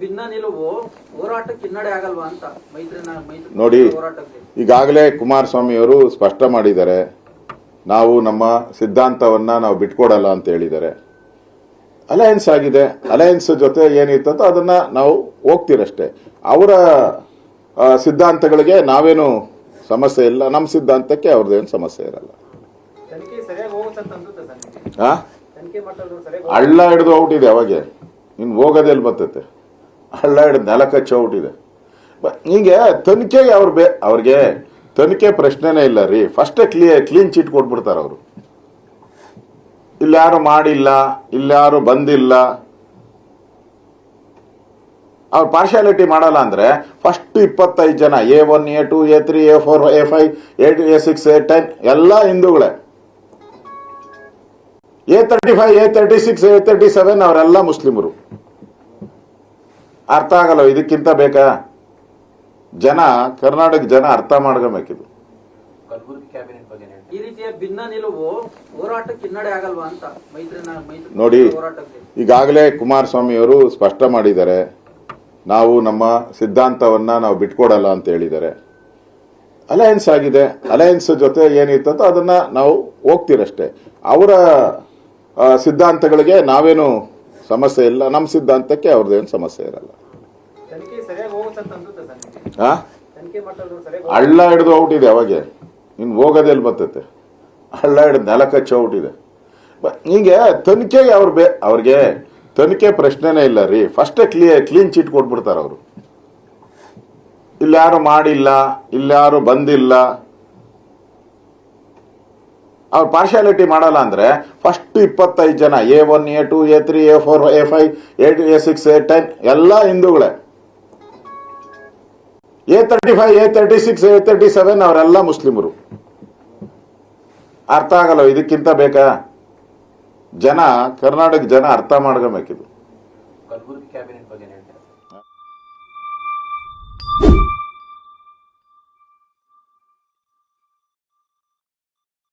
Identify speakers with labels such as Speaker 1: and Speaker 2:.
Speaker 1: ಭಿನ್ನ ನಿಲುವು ಹೋರಾಟಕ್ಕೆ ಹಿನ್ನಡೆ ಆಗಲ್ವಾ ಅಂತ ಮೈತ್ರಿ ಮೈತ್ರಿ
Speaker 2: ನೋಡಿ ಈಗಾಗಲೇ ಕುಮಾರಸ್ವಾಮಿ ಅವರು ಸ್ಪಷ್ಟ ಮಾಡಿದ್ದಾರೆ. ನಾವು ನಮ್ಮ ಸಿದ್ಧಾಂತವನ್ನ ನಾವು ಬಿಟ್ಕೊಡಲ್ಲ ಅಂತ ಹೇಳಿದ್ದಾರೆ. ಅಲಯನ್ಸ್ ಆಗಿದೆ. ಅಲಯನ್ಸ್ ಜೊತೆ ಏನಿತ್ತಂತ ಅದನ್ನ ನಾವು ಹೋಗ್ತೀರಷ್ಟೇ. ಅವರ ಸಿದ್ಧಾಂತಗಳಿಗೆ ನಾವೇನು ಸಮಸ್ಯೆ ಇಲ್ಲ. ನಮ್ಮ ಸಿದ್ಧಾಂತಕ್ಕೆ ಅವ್ರದ್ದೇನು ಸಮಸ್ಯೆ ಇರಲ್ಲ. ಹಳ್ಳ ಹಿಡಿದು ಔಟಿದೆ ಅವಾಗೆ. ಇನ್ನು ಹೋಗೋದೆಲ್ಲಿ ಬರ್ತೈತೆ. ಹಳ್ಳ ಹಿಡಿದು ನೆಲ ಕಚ್ಚಿ ಔಟಿದೆ ಬ- ಹೀಗೆ ತನಿಖೆಗೆ ಅವ್ರು ಬೇ ಅವ್ರಿಗೆ ತನಿಖೆ ಪ್ರಶ್ನೆನೇ ಇಲ್ಲ ರೀ. ಫಸ್ಟೇ ಕ್ಲಿಯರ್ ಕ್ಲೀನ್ ಚೀಟ್ ಕೊಟ್ಬಿಡ್ತಾರೆ ಅವರು. ಇಲ್ಯಾರು ಮಾಡಿಲ್ಲ ಇಲ್ಯಾರು ಬಂದಿಲ್ಲ. ಅವ್ರು ಪಾರ್ಶಾಲಿಟಿ ಮಾಡಲ್ಲ ಅಂದ್ರೆ ಫಸ್ಟ್ ಇಪ್ಪತ್ತೈದು ಜನ A one A two A three A four A five A A six A ten ಎಲ್ಲ ಹಿಂದೂಗಳೇ. A thirty five A thirty six A thirty seven ಅವರೆಲ್ಲ ಮುಸ್ಲಿಮರು. ಅರ್ಥ ಆಗಲ್ಲ ಇದಕ್ಕಿಂತ ಬೇಕಾ? ಜನ ಕರ್ನಾಟಕ ಜನ ಅರ್ಥ ಮಾಡ್ಕೋಬೇಕಿದು. ನೋಡಿ ಈಗಾಗಲೇ ಕುಮಾರಸ್ವಾಮಿಯವರು ಸ್ಪಷ್ಟ ಮಾಡಿದ್ದಾರೆ. ನಾವು ನಮ್ಮ ಸಿದ್ಧಾಂತವನ್ನ ನಾವು ಬಿಟ್ಕೊಡಲ್ಲ ಅಂತ ಹೇಳಿದ್ದಾರೆ. ಅಲಯನ್ಸ್ ಆಗಿದೆ. ಅಲಯನ್ಸ್ ಜೊತೆ ಏನಿತ್ತಂತ ಅದನ್ನ ನಾವು ಹೋಗ್ತೀರಷ್ಟೇ. ಅವರ ಸಿದ್ಧಾಂತಗಳಿಗೆ ನಾವೇನು ಸಮಸ್ಯೆ ಇಲ್ಲ. ನಮ್ಮ ಸಿದ್ಧಾಂತಕ್ಕೆ ಅವ್ರದ್ದೇನು ಸಮಸ್ಯೆ ಇರಲ್ಲ.
Speaker 1: ಸರಿಯಾಗಿ
Speaker 2: ಹಳ್ಳ ಹಿಡಿದು ಔಟಿದೆ ಅವಾಗೆ. ಇನ್ನು ಹೋಗೋದೆಲ್ಲಿ ಬರ್ತೈತೆ. ಹಳ್ಳ ಹಿಡಿದು ನೆಲ ಕಚ್ಚಿ ಔಟಿದೆ. ಹೀಗೆ ತನಿಖೆಗೆ ಅವ್ರು ಬೇ ಅವ್ರಿಗೆ ತನಿಖೆ ಪ್ರಶ್ನೆನೇ ಇಲ್ಲ ರೀ. ಫಸ್ಟೇ ಕ್ಲಿಯರ್ ಕ್ಲೀನ್ ಚೀಟ್ ಕೊಟ್ಬಿಡ್ತಾರೆ ಅವರು. ಇಲ್ಯಾರು ಮಾಡಿಲ್ಲ ಇಲ್ಯಾರು ಬಂದಿಲ್ಲ. ಅವ್ರು ಪಾರ್ಶಾಲಿಟಿ ಮಾಡಲ್ಲ ಅಂದ್ರೆ ಫಸ್ಟ್ ಇಪ್ಪತ್ತೈದು ಜನ A one A two A three A four A five A six A ten ಎಲ್ಲ ಹಿಂದೂಗಳೇ. A thirty five A thirty six A thirty seven ಅವರೆಲ್ಲ ಮುಸ್ಲಿಮರು. ಅರ್ಥ ಆಗಲ್ಲ, ಇದಕ್ಕಿಂತ ಬೇಕಾ? ಜನ ಕರ್ನಾಟಕ ಜನ ಅರ್ಥ ಮಾಡ್ಕೋಬೇಕಿದು